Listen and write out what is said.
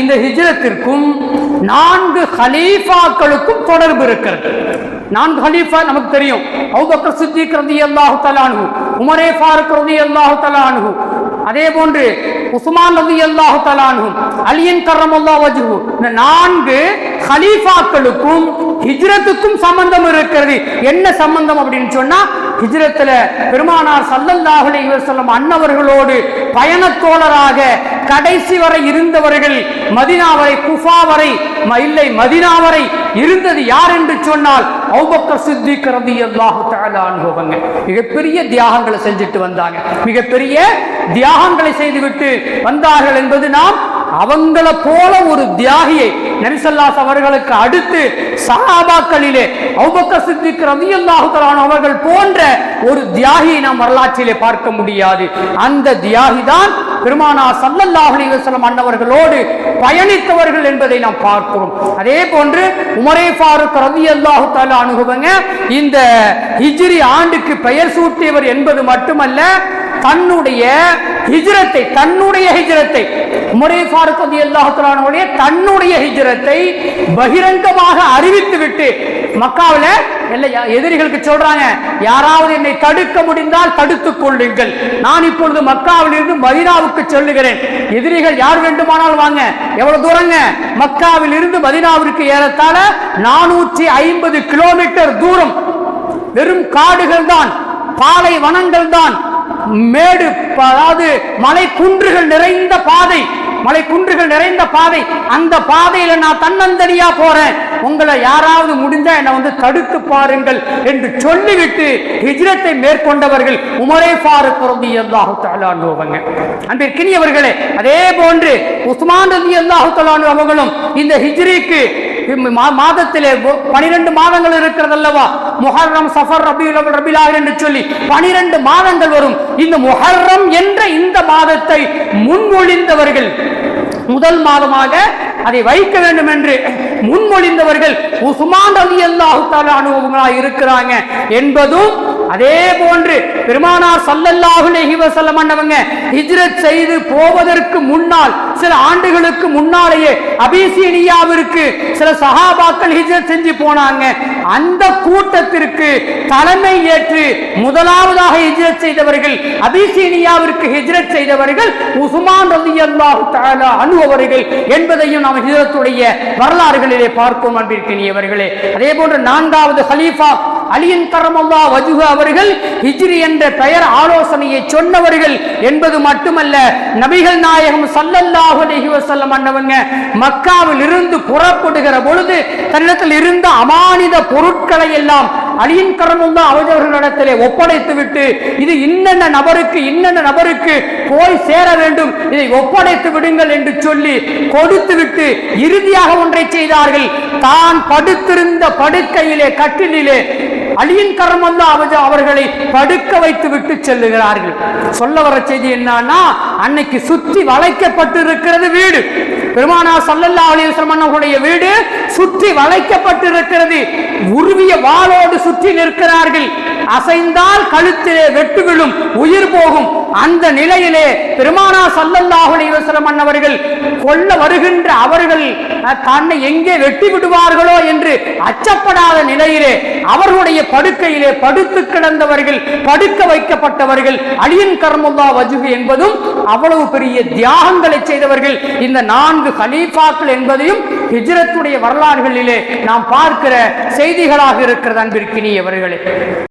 இந்த ஹிஜ்ரத்திற்கும் நான்கு ஹலீஃபாக்களுக்கும் தொடர்பு இருக்கிறது. நான்கு ஹலீஃபா நமக்கு தெரியும். அவுபக்கர் சித்திக் ரதி அல்லாஹு தலானு உமரே ஃபாருக் ரதி அல்லாஹு தலானு அதே போன்று உஸ்மான் ரதி அல்லாஹு தலானு அலியன் கரம் அல்லா வஜ்ஹு இந்த நான்கு ஹலீஃபாக்களுக்கும் ஹிஜ்ரத்துக்கும் சம்பந்தம் இருக்கிறது. என்ன சம்பந்தம் அப்படின்னு சொன்னா ஹிஜ்ரத்துல பெருமானார் சல்லல்லாஹுலே இவர் சொல்லும் அன்னவர்களோடு பயணத்தோழராக கடைசி வரை இருந்தவர்கள் மதினா வரை குஃபா வரை ம- இல்லை மதினா வரை இருந்தது யார் என்று சொன்னால் அவுபக்கர் சித்திக் ரலியல்லாஹு தஆலா மிகப்பெரிய தியாகங்களை செஞ்சுட்டு வந்தாங்க. மிகப்பெரிய தியாகங்களை செய்துவிட்டு வந்தார்கள் என்பது நாம் அவங்கள போல ஒரு தியாகியை நரிசல்லாஸ் அவர்களுக்கு அடுத்து சஹாபாக்களிலே அவுபக்கர் சித்திக் அவர்கள் போன்ற ஒரு தியாகியை நாம் வரலாற்றிலே பார்க்க முடியாது. அந்த தியாகி தான் பெருமானா சல்லல்லாஹு அலைஹி அன்னவர்களோடு பயணித்தவர்கள் என்பதை நாம் பார்க்கிறோம். அதே போன்று உமரே ஃபாருக் ரவி அல்லாஹு தாலா அணுகுவங்க இந்த ஹிஜ்ரி ஆண்டுக்கு பெயர் சூட்டியவர் என்பது மட்டுமல்ல தன்னுடைய ஹிஜ்ரத்தை தன்னுடைய ஹிஜ்ரத்தை உமரே ஃபாரூக் அல்லாஹுடைய தன்னுடைய ஹிஜ்ரத்தை பகிரங்கமாக அறிவித்துவிட்டு மக்காவில் இல்லையா எதிரிகளுக்கு சொல்றாங்க யாராவது என்னை தடுக்க முடிந்தால் தடுத்துக் கொள்ளுங்கள். நான் இப்பொழுது மக்காவில் இருந்து மதினாவுக்கு சொல்லுகிறேன். எதிரிகள் யார் வேண்டுமானால் வாங்க. எவ்வளவு தூரங்க? மக்காவில் இருந்து மதினாவிற்கு ஏறத்தாழ நானூற்றி ஐம்பது கிலோமீட்டர் தூரம். வெறும் காடுகள் தான் பாலை வனங்கள் தான் மேடு அதாவது மலை குன்றுகள் நிறைந்த பாதை மலை குன்றுகள் நிறைந்த பாதை. அந்த பாதையில நான் தன்னந்தனியா போறேன். உங்களை யாராவது முடிஞ்சா என்னை வந்து தடுத்து பாருங்கள் என்று சொல்லிவிட்டு ஹிஜ்ரத்தை மேற்கொண்டவர்கள் உமரே ஃபாரூக் ரலியல்லாஹு தஆலா அன்ஹுவங்க. அன்பிற்கினியவர்களே அதே போன்று உஸ்மான் ரலியல்லாஹு தஆலா அன்ஹு அவர்களும் இந்த ஹிஜ்ரிக்கு மா- மாதத்திலே பனிரெண்டு மாதங்கள் இருக்கிறது அல்லவா முஹர்ரம் சஃபர் ரபியுல் ரபிலா என்று சொல்லி பனிரெண்டு மாதங்கள் வரும். இந்த முஹர்ரம் என்ற இந்த மாதத்தை முன்மொழிந்தவர்கள் முதல் மாதமாக அதை வைக்க வேண்டும் என்று முன்மொழிந்தவர்கள் உஸ்மான் அலி அல்லாஹு இருக்கிறாங்க என்பதும் அதே போன்று பெருமானார் சல்லல்லாஹு அலைஹி அண்ணவங்க ஹிஜ்ரத் செய்து போவதற்கு முன்னால் சில ஆண்டுகளுக்கு முன்னாலேயே அபிசீனியாவிற்கு சில சகாபாக்கள் ஹிஜ்ரத் செஞ்சு போனாங்க. அந்த கூட்டத்திற்கு தலைமை ஏற்று முதலாவதாக ஹிஜ்ரத் செய்தவர்கள் அபிசீனியாவிற்கு ஹிஜ்ரத் செய்தவர்கள் உசுமான் ரலியல்லாஹு தஆலா அன்ஹு அவர்கள் என்பதையும் நாம் ஹிஜரத்துடைய வரலாறுகளிலே பார்ப்போம் அன்பிற்கினியவர்களே. அதே போன்று நான்காவது ஹலீஃபா அலியின் கரமல்லா வஜுகு அவர்கள் ஹிஜ்ரி என்ற பெயர் ஆலோசனையை சொன்னவர்கள் என்பது மட்டுமல்ல நபிகள் நாயகம் ஸல்லல்லாஹு அலைஹி வஸல்லம் அன்னவங்க மக்காவில் இருந்து புறப்படுகிற பொழுது தன்னிடத்தில் இருந்த அமானித பொருட்களை எல்லாம் அலியின் தான் அவர்களிடத்திலே ஒப்படைத்து விட்டு இது இன்னென்ன நபருக்கு இன்னென்ன நபருக்கு போய் சேர வேண்டும் இதை ஒப்படைத்து விடுங்கள் என்று சொல்லி கொடுத்து விட்டு இறுதியாக ஒன்றை செய்தார்கள். தான் படுத்திருந்த படுக்கையிலே கட்டிலே அலியின் கரம் வந்து அவர்களை படுக்க வைத்து விட்டு செல்லுகிறார்கள். சொல்ல வர செய்தி என்னன்னா அன்னைக்கு சுற்றி வளைக்கப்பட்டிருக்கிறது வீடு. பெருமானா சல்லல்லா அலிஸ்லம் அவர்களுடைய வீடு சுற்றி வளைக்கப்பட்டிருக்கிறது. உருவிய வாளோடு சுற்றி நிற்கிறார்கள். அசைந்தால் கழுத்திலே வெட்டு விழும் உயிர் போகும். அந்த நிலையிலே பெருமானா சல்லல்லாஹுலி அலைஹி வஸல்லம் அன்னவர்கள் கொல்ல வருகின்ற அவர்கள் தன்னை எங்கே வெட்டி விடுவார்களோ என்று அச்சப்படாத நிலையிலே அவர்களுடைய படுக்கையிலே படுத்து கிடந்தவர்கள் படுக்க வைக்கப்பட்டவர்கள் அலியன் கர்மல்லா வஜுகு என்பதும் அவ்வளவு பெரிய தியாகங்களை செய்தவர்கள் இந்த நான்கு கலீஃபாக்கள் என்பதையும் ஹிஜ்ரத்துடைய வரலாறுகளிலே நாம் பார்க்கிற செய்திகளாக இருக்கிறது அன்பிற்கினியவர்களே.